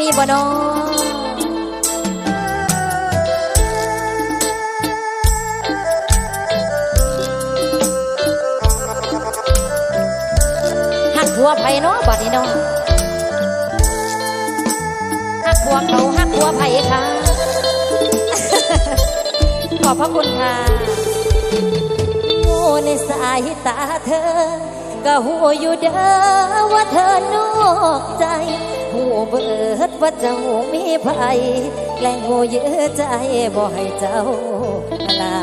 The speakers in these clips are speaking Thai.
มีบ่นอหักหัวไผเนาะบัดนี้เนาะหักหัวเขาหักหัวไผค่ะ ขอบพระคุณค่ะโอ้ในสายตาเธอ ก็หูอยู่เด้อว่าเธอนอกใจ เบิดว่าเจ้ามีภัยแกล้งหูเยอะใจบ่ให้เจ้าลา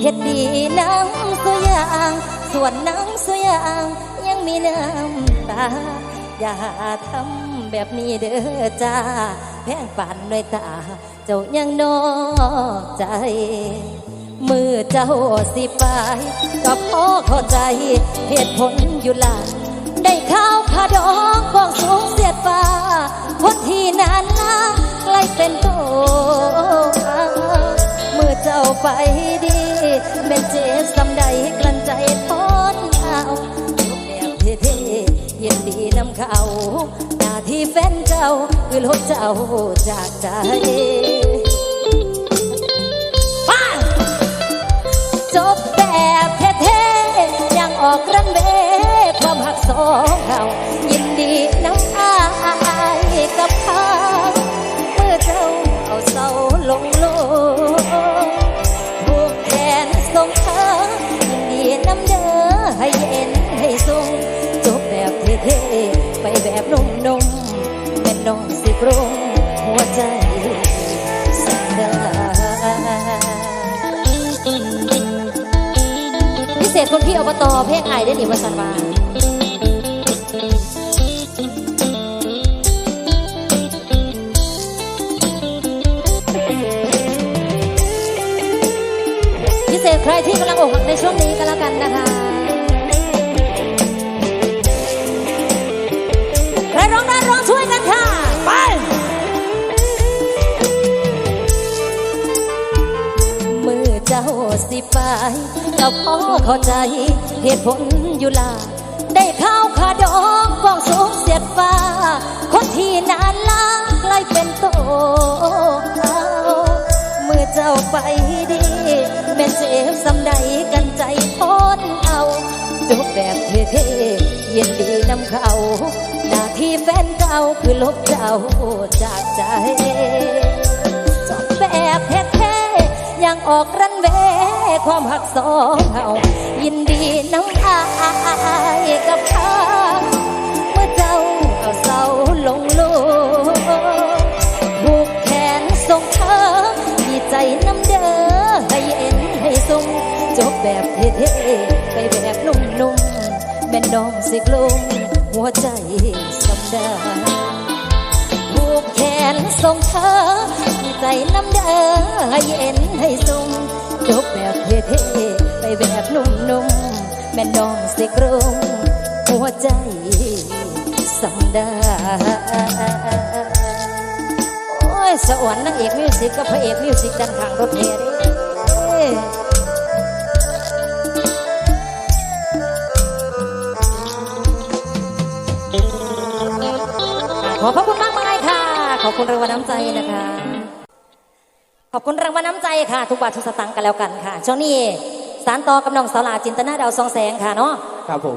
เฮ็ดดีนังสุยางส่วนนังสุยางยังมีน้ำตา อย่าทำแบบนี้เด้อจ้า แพงปานด้วยตา เจ้ายังนอกใจ มือเจ้าสิไปก็พอเข้าใจ เหตุผลอยู่หล่ะได้ข้าวขาดองกองสูง ไปดีเป็นเจสำใดกลั้นใจทนเอาแบบเท่ๆเย็นดีนำเขาหน้าที่แฟนเจ้า คือลดเจ้าจากใจจบแบบเท่ๆยังออกรันเวความหักสองเรา นส่งทางยินดีน้ำเด้อให้เย็นให้สูงจบแบบเท่ๆไปแบบนุ่มๆเป็นน้องสิกรุงหัวใจสักดาพิเศษคนพี่อบตเพลงไอได้หนิวสันวา พิเศษใครที่กำลังอกหักในช่วงนี้ก็แล้วกันนะคะ ใครร้องได้ร้องช่วยกันค่ะ ไปมือเจ้าสิไปก็พอเข้าใจเหตุผลอยู่ล่ะได้ข้าวขาดองกองสูงเสียดฟ้า คนที่นานลาใกล้เป็นโตเมื่อเจ้าไปดี เขาหน้าที่แฟนเก่าคือลบเจ้าจากใจจบแบบเท่ๆยังออกรันเวความหักสองเฮายินดีน้องอายกับเขาเมื่อเจ้าเอาเศร้าลงโลกผูกแขนส่งเธอดีใจน้ำเด้อให้เอ็นให้สูงจบแบบเท่ๆไปแบบนุ่มๆแม่น้องสิกลุง หัวใจสำดาผูกแขนส่งเธอดีใจน้ำเด้อให้เย็นให้สูงจบแบบเท่ๆไปแบบนุ่มๆแม่น้องสิกรุงหัวใจสำดาโอ้ยสวรรค์นางเอกมิวสิกกับพระเอกมิวสิกดันข้างรถเมล์ ขอบพระคุณมากมายค่ะ ขอบคุณรางวัลน้ำใจนะคะ ขอบคุณรางวัลน้ำใจค่ะ ทุกบาททุกสตางค์กันแล้วกันค่ะช่วงนี้สารต่อกำนองสาวหลาจินตนาดาวซองแสงค่ะเนาะครับผม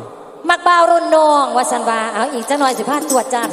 มักบ่าวรุ่นน้องวาสันวาเอาอีกจะหน่อยสิพาตรวจจัน